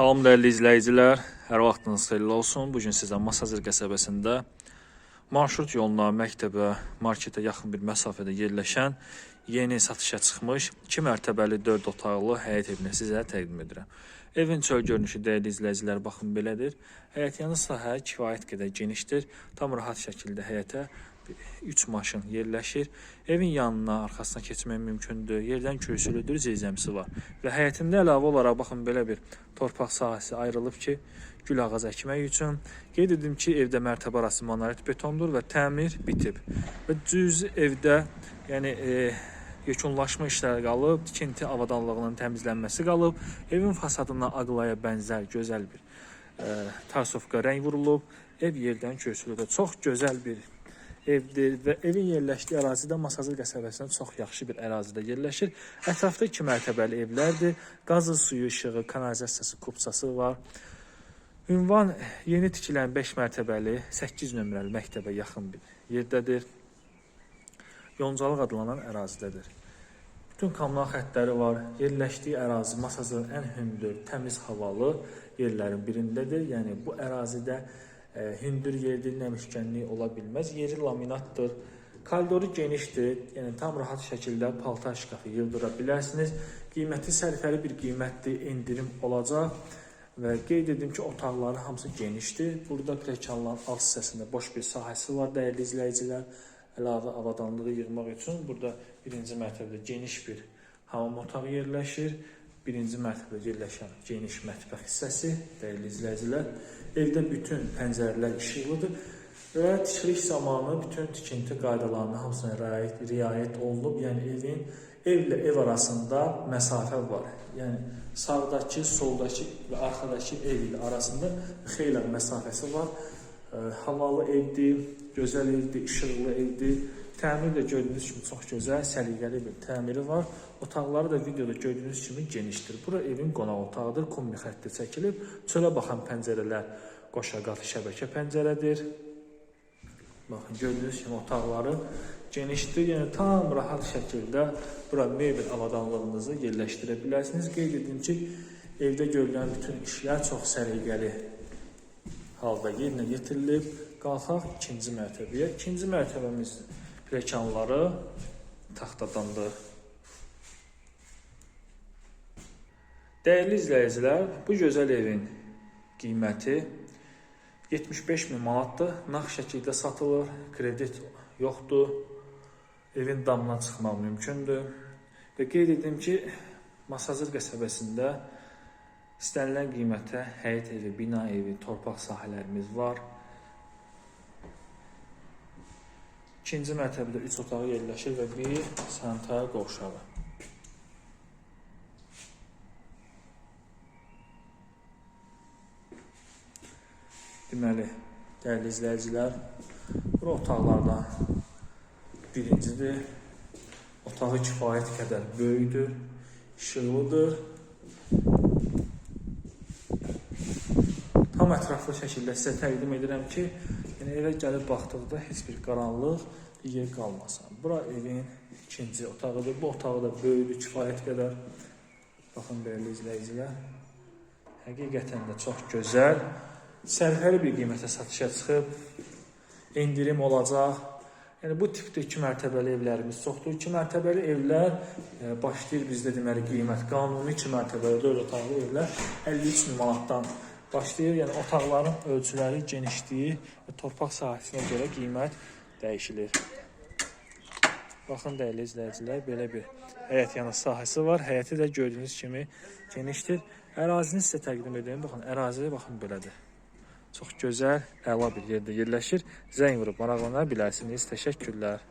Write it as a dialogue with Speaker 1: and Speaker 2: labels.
Speaker 1: Salam dəyərli izləyicilər, hər vaxtınız xeyirli olsun. Bu gün sizə Masazır qəsəbəsində marşrut yoluna, məktəbə, marketə yaxın bir məsafədə yerləşən yeni satışa çıxmış 2 mərtəbəli 4 otaqlı həyət evini sizə təqdim edirəm. Evin çöl görünüşü dəyərli izləyicilər baxın belədir. Həyət yanı sahə kifayət qədər genişdir. Tam rahat şəkildə həyətə 3 maşın yerləşir. Evin yanına, arxasına keçmək mümkündür. Yerdən kürsülüdür, zirzəmisi var. Və həyətində əlavə olaraq baxın belə bir torpaq sahəsi ayrılıb ki, gül ağac əkmək üçün. Qeyd edim ki, evdə mərtəbə arası monolit betondur və təmir bitib. Və düz evdə, yəni e, yekunlaşma işləri qalıb, tikinti avadanlığının təmizlənməsi qalıb. Evin fasadına aqlaya bənzər gözəl bir e, tarsovka rəng vurulub. Ev yerdən kürsülüdür. Çox gözəl bir evdir və evin yerləşdiyi ərazidə Masazır qəsəbəsində çox yaxşı bir ərazidə yerləşir. Ətrafda iki mərtəbəli evlərdir. Qazı, suyu, işığı, kanalizasiyası, kupçası var. Ünvan yeni tikilən 5 mərtəbəli 8 nömrəli məktəbə yaxın bir yerdədir. Yoncalıq adlanan ərazidədir. Bütün kommunal xəttləri var. Yerləşdiyi ərazi Masazın ən hündür, təmiz havalı yerlərin birindədir. Yəni bu ərazidə hündür yerdir, nəmişkənlik ola bilməz. Yeri laminatdır. Koridoru genişdir. Yəni tam rahat şəkildə paltar şkafı yığdıra bilərsiniz. Qiyməti sərfəli bir qiymətdir, endirim olacaq. Və qeyd edim ki, otaqların hamısı genişdir. Burada pilləkənlərin alt hissəsində boş bir sahəsi var, dəyərli izləyicilər. Əlavə avadanlığı yığmaq üçün burada birinci mərtəbədə geniş bir hamam otağı yerləşir. Birinci mərtəbədə yerləşən geniş mətbəx hissəsi, dəyərli izləyicilər. Evdə bütün pəncərələr işıqlıdır və tikiliş zamanı bütün tikinti qaydalarına hamısına riayət, riayət olunub. Yəni evin evlə ev arasında məsafə var. Yəni sağdakı, soldakı və arxadakı ev ilə arasında xeyli məsafəsi var. Ə, Havalı evdir, gözəl evdir, işıqlı evdir. Təmir də gördüyünüz kimi çox gözəl, səliqəli bir təmiri var. Otaqları da videoda gördüyünüz kimi genişdir. Bura evin qonaq otağıdır, kombi xətti çəkilib. Çölə baxan pəncərələr qoşaqatı şəbəkə pəncərədir. Baxın gördüyünüz kimi otaqları genişdir. Yəni tam rahat şəkildə bura mebel avadanlığınızı yerləşdirə bilərsiniz. Qeyd edim ki, evdə görülən bütün işlər çox səliqəli halda yerinə yetirilib. Qalxaq ikinci mərtəbəyə. İkinci mərtəbəmiz pilləkənləri taxtadandır. Dəyərli izləyicilər, bu gözəl evin qiyməti 75 min manatdır. Nağd şəkildə satılır, kredit yoxdur. Evin damına çıxmaq mümkündür. Və qeyd edim ki, Masazır qəsəbəsində istənilən qiymətə həyət evi, bina evi, torpaq sahələrimiz var. İkinci mərtəbədə 3 otağı yerləşir və bir sanitar qovşağı. Deməli, dəyərli izləyicilər, bu otaqlardan birincidir. Otağı kifayət qədər böyükdür, işıqlıdır. Tam ətraflı şəkildə sizə təqdim edirəm ki, yəni evə gəlib baxdıqda heç bir qaranlıq yer qalmasın. Bura evin ikinci otağıdır. Bu otağı da böyükdür, kifayət qədər. Baxın dəyərli izləyicilər. Həqiqətən də çox gözəl, sərfəli bir qiymətə satışa çıxıb. Endirim olacaq. Yəni bu tipdə 2 mərtəbəli evlərimiz çoxdur. 2 mərtəbəli evlər e, başlayır bizdə deməli qiymət qanuni 2 mərtəbəli 4 otaqlı evlər 53 min manatdan başlayır. Yəni otaqların ölçüləri, genişliyi və torpaq sahəsinə görə qiymət dəyişilir. Baxın dəyərli izləyicilər, belə bir həyət yanı sahəsi var. Həyəti də gördüyünüz kimi genişdir. Ərazini sizə təqdim edirəm. Baxın, ərazi baxın belədir. Çox gözəl, əla bir yerdə yerləşir. Zəng vurub maraqlana bilərsiniz. Təşəkkürlər.